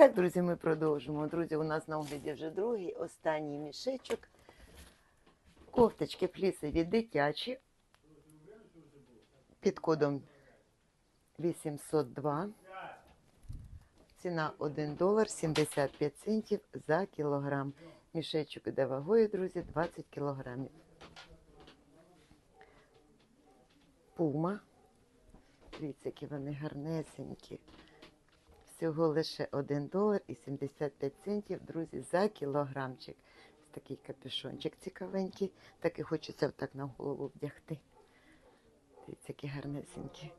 так, друзі, ми продовжимо. Друзі, у нас на огляді вже другий, останній мішечок. Кофточки флісові дитячі. Під кодом 802. Ціна 1 долар 75 центів за кілограм. Мішечок іде вагою, друзі, 20 кілограмів. Пума. Дивіться, які вони гарнесенькі. Всього лише 1 долар і 75 центів, друзі, за кілограмчик. Ось такий капюшончик цікавенький. Так і хочеться так на голову вдягти. Дивіться, які гарнесенькі.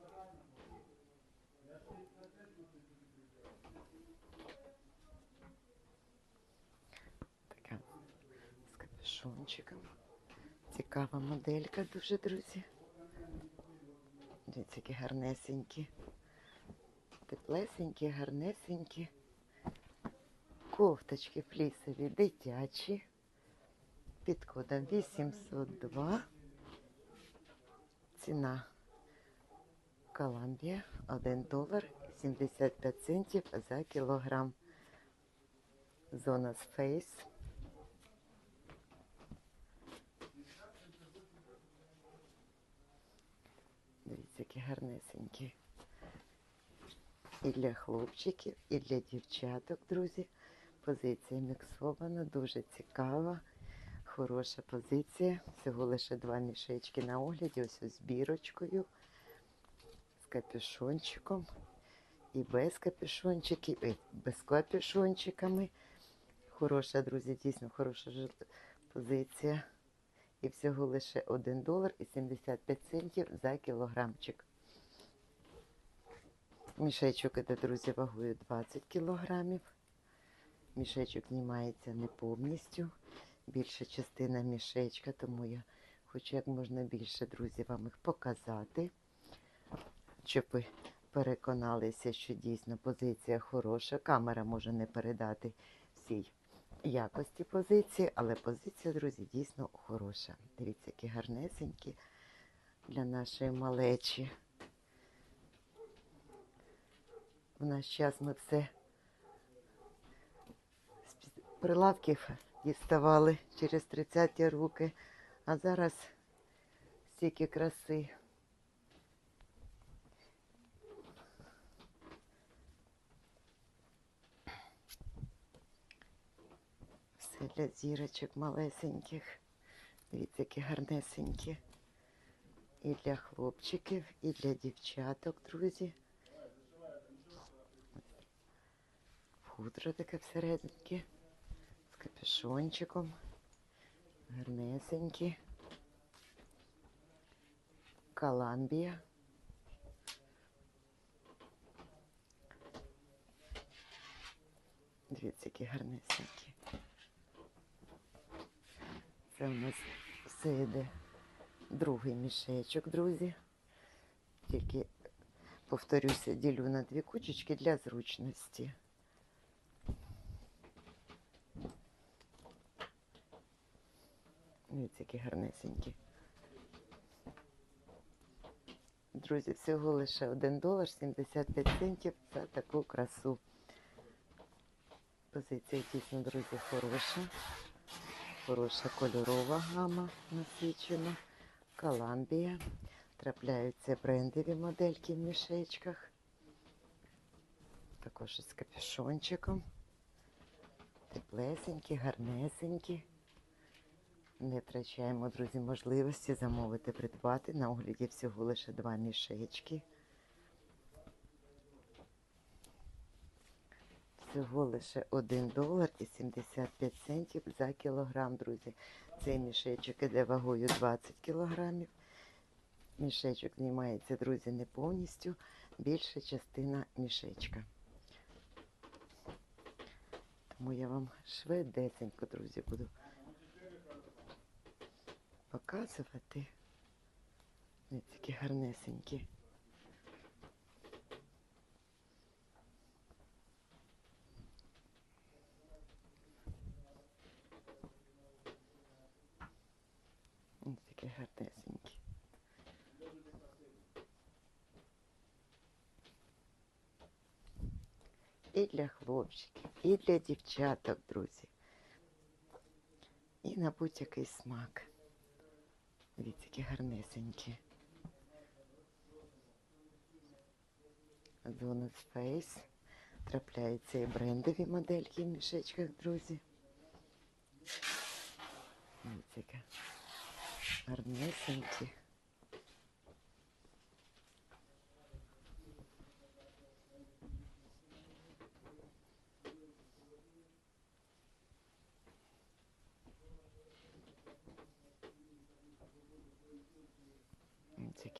Така з капюшончиком. Цікава моделька дуже, друзі. Дивіться, які гарнесенькі. Теплесенькі, гарнесенькі. Кофточки флісові дитячі. Під кодом 802. Ціна Коламбія 1 долар 75 центів за кілограм. Зона Space. Дивіться, які гарнесенькі. І для хлопчиків, і для дівчаток, друзі. Позиція міксована, дуже цікава, хороша позиція. Всього лише два мішечки на огляді, ось з бірочкою, з капюшончиком. І без капюшончиків, і без капюшончиками. Хороша, друзі, дійсно хороша позиція. І всього лише 1 долар і 75 центів за кілограмчик. Мішечок іде, друзі, вагою 20 кілограмів. Мішечок знімається не повністю. Більша частина мішечка, тому я хочу як можна більше, друзі, вам їх показати, щоб ви переконалися, що дійсно позиція хороша. Камера може не передати всій якості позиції, але позиція, друзі, дійсно хороша. Дивіться, які гарнесенькі для нашої малечі. В наш час ми все з прилавків діставали через 30 руки, а зараз стільки краси. Все для зірочок малесеньких. Дивіться, які гарнесенькі. І для хлопчиків, і для дівчаток, друзі. Хутро таке всерединки. З капюшончиком. Гарнесенькі. Коламбія. Дивіться, які гарнесенькі. Це у нас все йде другий мішечок, друзі. Тільки, повторюся, ділю на дві кучечки для зручності. Дивіться, які гарнесенькі. Друзі, всього лише 1 долар 75 центів за таку красу. Позиція дійсно, друзі, хороша. Хороша кольорова гама насичена. Коламбія. Трапляються брендові модельки в мішечках. Також із капюшончиком. Теплесенькі, гарнесенькі. Не втрачаємо, друзі, можливості замовити, придбати. На огляді всього лише два мішечки. Всього лише 1 долар і 75 центів за кілограм, друзі. Цей мішечок іде вагою 20 кілограмів. Мішечок знімається, друзі, не повністю. Більша частина мішечка. Тому я вам швидесенько, друзі, буду показувати. Ось такі гарнесенькі. Ось такі гарнесенькі. і для хлопчиків, і для дівчаток, друзі. І на будь-який смак. Дивіться, які гарнесенькі. Donut Space. Трапляються і брендові модельки в мішечках, друзі. Дивіться, гарнесенькі. Ось які